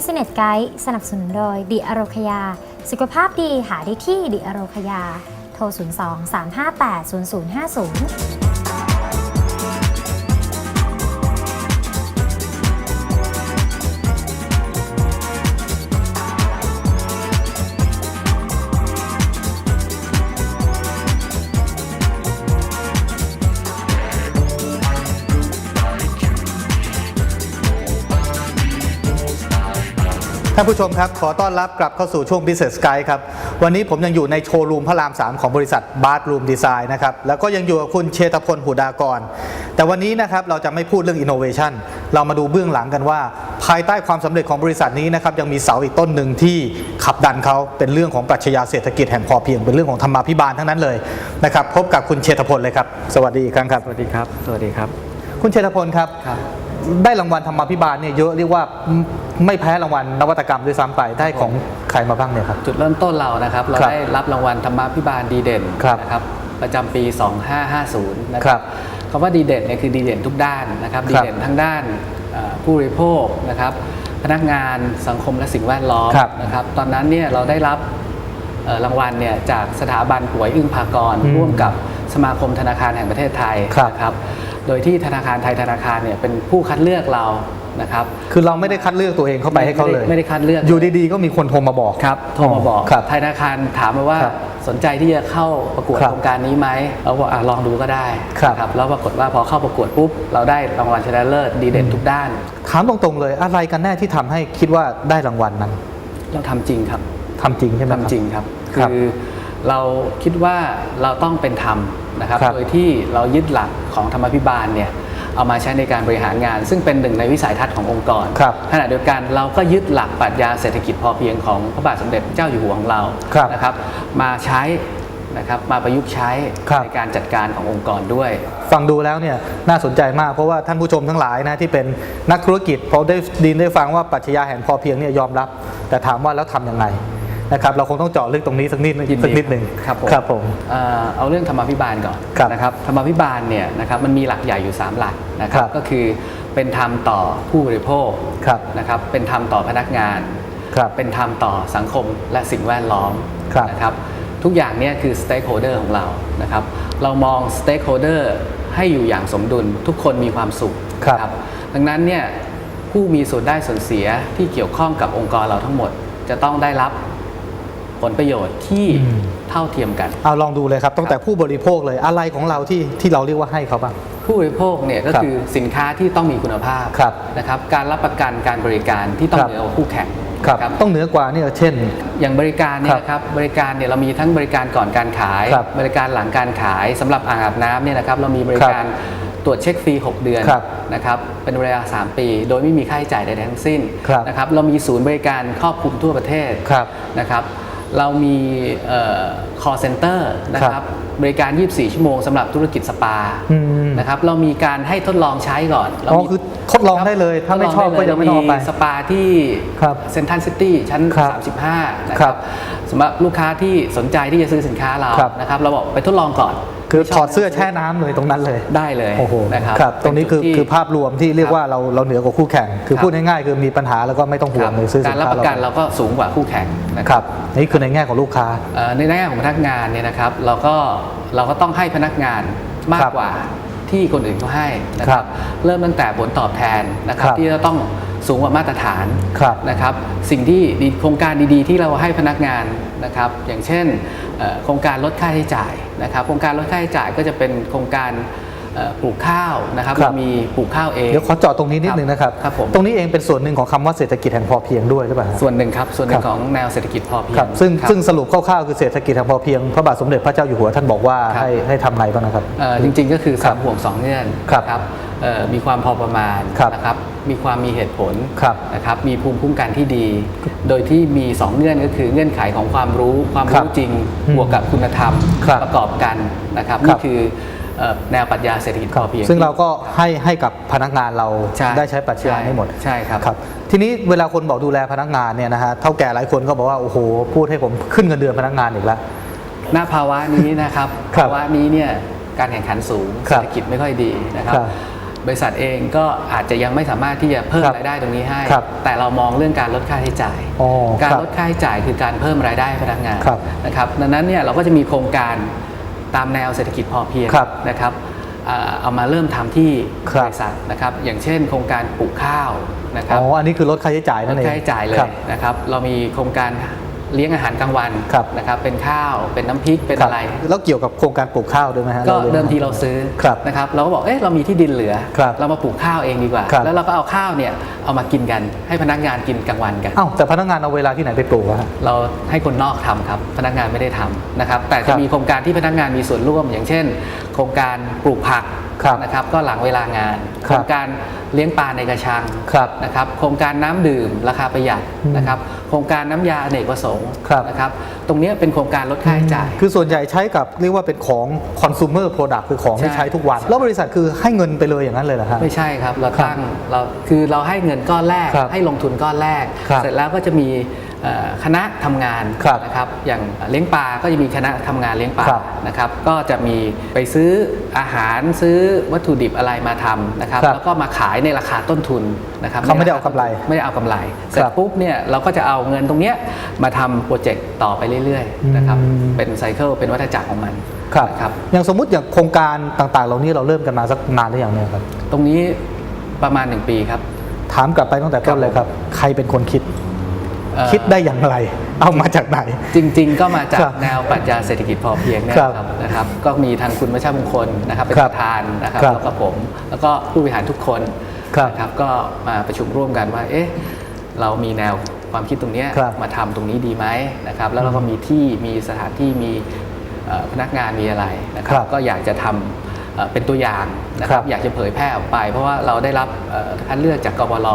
Business Guide สนับสนุนโดยดิอโรคยา สุขภาพดีหาได้ที่ดิอโรคยา โทร 02 358 0050 ท่านผู้ชมครับขอต้อนรับกลับเข้าสู่ช่วง Business Guide ครับ วันนี้ผมยังอยู่ในโชว์รูมพระราม 3 ของบริษัท Bart Room Design นะครับ แล้วก็ยังอยู่กับคุณเชตพลหุดากร แต่วันนี้นะครับเราจะไม่พูดเรื่อง Innovation เรามาดูเบื้องหลังกันว่า ภายใต้ความสำเร็จของบริษัทนี้นะครับยังมีเสาอีกต้นหนึ่งที่ขับดันเขาเป็นเรื่องของปรัชญาเศรษฐกิจแห่งพอเพียงเป็นเรื่องของธรรมาภิบาลทั้งนั้นเลยนะครับพบกับคุณเชตพลเลยครับสวัสดีอีกครั้งครับสวัสดีครับ สวัสดีครับ คุณเชตพลครับครับ ได้รางวัลธรรมาภิบาลเนี่ยเยอะเรียกว่าไม่แพ้รางวัลนวัตกรรมด้วยซ้ำไปได้ของใครมาบ้างเนี่ยครับ จุดเริ่มต้นเรานะครับ เราครับได้รับรางวัลธรรมาภิบาลดีเด่นครับนะครับประจำปี 2550 นะคครัรับบคำว่าดีเด่นเนี่ยคือดีเด่นทุกด้านนะครับครับดีเด่นทั้งด้านเอ่อผู้บริโภคนะครับ พนักงานสังคมและสิ่งแวดล้อมครับนะครับ ตอนนั้นเนี่ยเราได้รับเอ่อรางวัลเนี่ยจากสถาบันป่วยอึ้งภากรอืมร่วมกับสมาคมธนาคารแห่งประเทศไทยครับ นะครับ โดยที่ธนาคารไทยธนาคารเนี่ยเป็นผู้คัดเลือกเรานะครับ คือเราไม่ได้คัดเลือกตัวเองเข้าไปให้เขาเลย ไม่ได้คัดเลือก อยู่ดีๆ ก็มีคนโทรมาบอกครับ โทรมาบอกครับธนาคารถามมาว่าครับสนใจที่จะเข้าประกวดครับโครงการนี้ไหมเราบอกอะลองดูก็ได้ครับนะแล้วปรากฏว่าพอเข้าประกวดปุ๊บเราได้รางวัลชนะเลิศดีเด่นทุกด้าน ถามตรงๆเลยอะไรกันแน่ที่ทำให้คิดว่าได้รางวัลนั้น เราทำจริงครับทำจริงใช่ไหมคบทำจริงครับครับคือ เราคิดว่าเราต้องเป็นธรรมนะครับครับโดยที่เรายึดหลักของธรรมาภิบาลเนี่ยเอามาใช้ในการบริหารงาน ซึ่งเป็นหนึ่งในวิสัยทัศน์ขององค์กรครับขณะเดียวกันเราก็ยึดหลักปรัชญาเศรษฐกิจพอเพียงของพระบาทสมเด็จพระเจ้าอยู่หัวของเราครับนะครับ มาใช้นะครับมาประยุกต์ใช้ครับในการจัดการขององค์กรด้วย ฟังดูแล้วเนี่ยน่าสนใจมากเพราะว่าท่านผู้ชมทั้งหลายนะที่เป็นนักธุรกิจพอได้ดินได้ฟังว่าปรัชญาแห่งพอเพียงเนี่ยยอมรับ แต่ถามว่าแล้วทำยังไง นะครับเราคงต้องเจาะลึกตรงนี้สักนิดยินดีสักนิดหนึ่งครับผม ครับผม เอ่อเอาเรื่องธรรมาภิบาลก่อนครับนะครับธรรมาภิบาลเนี่ยนะครับมันมีหลักใหญ่อยู่ 3 หลักนะครัครับบก็คือเป็นธรรมต่อผู้บริโภคครับ นะครับเป็นธรรมต่อพนักงาน ครับ เป็นธรรมต่อสังคมและสิ่งแวดล้อมครับนะครับทุกอย่างเนี่ยคือ stakeholder ของเรานะครับเรามอง stakeholder ให้อยู่อย่างสมดุลทุกคนมีความสุขครับ นะดังนั้นเนี่ยผู้มีส่วนได้ส่วนเสียที่เกี่ยวข้องกับองค์กรเราทั้งหมด จะต้องได้รับ ผลประโยชน์ที่อืมเท่าเทียมกัน เอาลองดูเลยครับตั้งแต่ผู้บริโภคเลยอะไรของเราที่ที่เราเรียกว่าให้เขาบ้างผู้บริโภคเนี่ยก็ครับคือสินค้าที่ต้องมีคุณภาพครับนะครับการรับประกันการบริการที่ต้องครับเหนือกว่าคู่แข่งครับนะต้องเหนือกว่าเนี่ยเช่น อย่างบริการเนี่ยนะครับบริการเนี่ยเรามีทั้งบริการก่อนการขายครับบริการหลังการขายสำหรับอ่างอาบน้ำเนี่ยนะครับเรามีบริการตรวจเช็คฟรี 6 เดือนครับนะครับเป็นเวลา 3 ปี โดยไม่มีค่าใช้จ่ายใดๆทั้งสิ้นครับนะครับเรามีศูนย์บริการครอบคลุมทั่วประเทศครับนะครับ เรามี call center นะครับ บบริการ 24 ชั่วโมงสำหรับธุรกิจสปาอืม นะครับเรามีการให้ทดลองใช้ก่อนเราอ๋อมีคือทดลองได้เลย ถ้าไม่ชอบก็ยังไม่ต้องเอาไปสปาที่ครับเซ็นทรัลซิตี้ชั้น ครับ35 นะคครัรับบสำหรับลูกค้าที่สนใจที่จะซื้อสินค้าเราครับ นะครับเราบอกไปทดลองก่อนคือไม่ชถบอดเสื้อแช่น้ำเลยตรงนั้นเลย ได้เลยโอ้โหนะครับครับ ตรงนี้คือเป็จุดที่ คือภาพรวมที่เรียกครับว่าเราเราเหนือกว่าคู่แข่ง คือครับ พูดง่ายๆคือมีปัญหาแล้วก็ไม่ต้องห่วงเลยซื้อสิการนรับค้าประกันเราเราก็สูงกว่าคู่แข่งนะคครัรับ บนี่คือในแง่ของลูกค้า เอ่อในแง่ของพนักงานเนี่ยนะครับ เราก็เราก็ต้องให้พนักงานมาครักบกว่าที่คนอื่นเขาให้นะคครัรับบเริ่มตั้งแต่ผลตอบแทนนะครับครับที่จะต้องสูงกว่ามาตรฐานครับนะครับ สิ่งที่ดีโครงการดีๆ ที่เราให้พนักงานนะครับ อย่างเช่นเอ่อโครงการลดค่าใช้จ่ายนะครับ โครงการลดค่าใช้จ่ายก็จะเป็นโครงการเอ่อ ปลูกข้าวนะครับครับเรามีปลูกข้าวเอง เดี๋ยวขอเจาะตรงนี้นิดนึงนะครับ ครับผม ตรงนี้เองเป็นส่วนหนึ่งของคำว่าเศรษฐกิจแห่งพอเพียงด้วยใช่ไหมครับส่วนหนึ่งครับส่วนหนึ่ครังบ ของแนวเศรษฐกิจพอเพียครังบซึ่งครับซึ่งสรุปคร่าวๆคือเศรษฐกิจแห่งพอเพียงพระบาทสมเด็จพระเจ้าอยู่หัวท่านบอกว่าครับให้ให้ทำไงบ้างนะครับ เอ่อจริงๆ ก็คือครัสาบมห่วงสองเงื่อนครับนะเอ่อมีความพอประมาณครับนะครับมีความมีเหตุผลครับนะครับมีภูมิคุ้มกันที่ดี โดยที่มี 2 เงื่อนก็คือเงื่อนไขของความรู้ความครับรู้จริง อืมบวกกับคุณธรรมครับประกอบกันนะครับครันี่บคือเอ่อ แนวปรัชญาเศรษฐกิจพอเพียง ซึ่งเราก็ให้ให้กับพนักงานเราใช่ได้ใช้ปรัชญาให้หมดใช่ครับครับ ทีนี้เวลาคนบอกดูแลพนักงานเนี่ยนะฮะเท่าแก่หลายคนก็บอกว่าโอ้โหพูดให้ผมขึ้นเงินเดือนพนักงานอีกแล้วหน้าภาวะนี้นะครับครับภาวะนี้เนี่ยการแข่งขันสูงครัเศรบษฐกิจไม่ค่อยดีนะครับครับบริษัทเองก็อาจจะยังไม่สามารถที่จะเพิ่มครับรายได้ตรงนี้ให้ครับแต่เรามองเรื่องการลดค่าใช้จ่ายอ๋อการครับลดค่าใช้จ่ายคือการเพิ่มรายได้ให้พนักงานครับนะครับ ดังนั้นเนี่ยเราก็จะมีโครงการ ตามแนวเศรษฐกิจพอเพียงครับนะครับอ่าเอามาเริ่มทำที่ครับบริษัทนะครับ อย่างเช่น โครงการปลูกข้าวนะครับอ๋ออันนี้คือลดค่าใช้จ่ายลนั่ดนเองค่าใช้จ่ายเลครัยบนะครับ เรามีโครงการ เลี้ยงอาหารกลางวันครับ นะครับเป็นข้าวเป็นน้ำพริกเป็นคบอะไร แล้วเกี่ยวกับโครงการปลูกข้าวด้วยไหมฮะก็ลี้ยงเดิมทีเราซื้อครับนะครับเราก็บอกเอ๊ะเรามีที่ดินเหลือ ครับเรามาปลูกข้าวเองดีกว่า ครับ แล้วเราก็เอาข้าวเนี่ยเอามากินกันให้พนักงานกินกลางวันกันอ้าวแต่พนักงานเอาเวลาที่ไหนไปปลูกอะฮะ เราให้คนนอกทำครับ พนักงานไม่ได้ทำนะครับ แต่ครัจะบมีโครงการที่พนักงานมีส่วนร่วม อย่างเช่น โครงการปลูกผัก ครับนะครับก็หลังเวลางานครับโครงการเลี้ยงปลาในกระชังครับนะครับโครงการน้ำดื่มราคาประหยัดอืมนะครับโครงการน้ำยาอเนกประสงค์ครับนะครับตรงเนี้ยเป็นโครงการลดค่าใช้จ่าย คือส่วนใหญ่ใช้กับเรียกว่าเป็นของ consumer product คือของที่ใช่ใช้ทุกวัน แล้วบริษัทคือให้เงินไปเลยอย่างนั้นเลยเหรอฮะไม่ใช่ครับเราครับตั้งเราคือเราให้เงินก้อนแรกครับให้ลงทุนก้อนแรกครับเสร็จแล้วก็จะมีเอ่อ คณะทำงานครับนะครับอย่างเลี้ยงปลาก็จะมีคณะทำงานเลี้ยงปลาครับนะครับก็จะมีไปซื้ออาหารซื้อวัตถุดิบอะไรมาทำนะครับครับแล้วก็มาขายในราคาต้นทุนนะครับเขาไม่ได้เอากำไรไม่ได้เอากำไรเสร็จปุ๊บเนี่ยเราก็จะเอาเงินตรงเนี้ยมาทำโปรเจกต์ต่อไปเรื่อยๆนะครับอืมเป็นไซเคิลเป็นวัฏจักรของมันครับนะครับอย่างสมมุติอย่างโครงการต่างๆ เหล่านี้เราเริ่มกันมาสักนานหรือยังเนี่ยครับตรงนี้ประมาณ 1 ปีครับถามกลับไปตั้งแต่ต้นเลยครับ ใครเป็นคนคิดเอ่อ คิดได้อย่างไร เอามาจากไหน จริง ๆ ก็มาจาครักบแนวปรัชญาเศรษฐกิจพอเพียงเนี่ยครับครับนะครับ ก็มีทางคุณวัชรมงคลนะครับเป็นครัปบระธานนะครับครับแล้วก็ผมแล้วก็ผู้บริหารทุกคนครับนะครับก็มาประชุมร่วมกันว่าเอ๊ะเรามีแนวความคิดตรงเนี้ยครับมาทำตรงนี้ดีไหมนะครับ แล้วเราก็มีที่มีสถานที่มีเอ่อพนักงานมีอะไรนะครัครับบก็อยากจะทำ เอ่อเป็นตัวอย่างนะคครัรับบอยากจะเผยแพร่ออกไป เพราะว่าเราได้รับเอ่อคัดเลือกจากกบล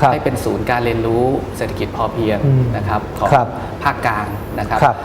ครับให้เป็นศูนย์การเรียนรู้เศรษฐกิจพอเพียงอืมนะครับของครับภาคกลางนะครับครับ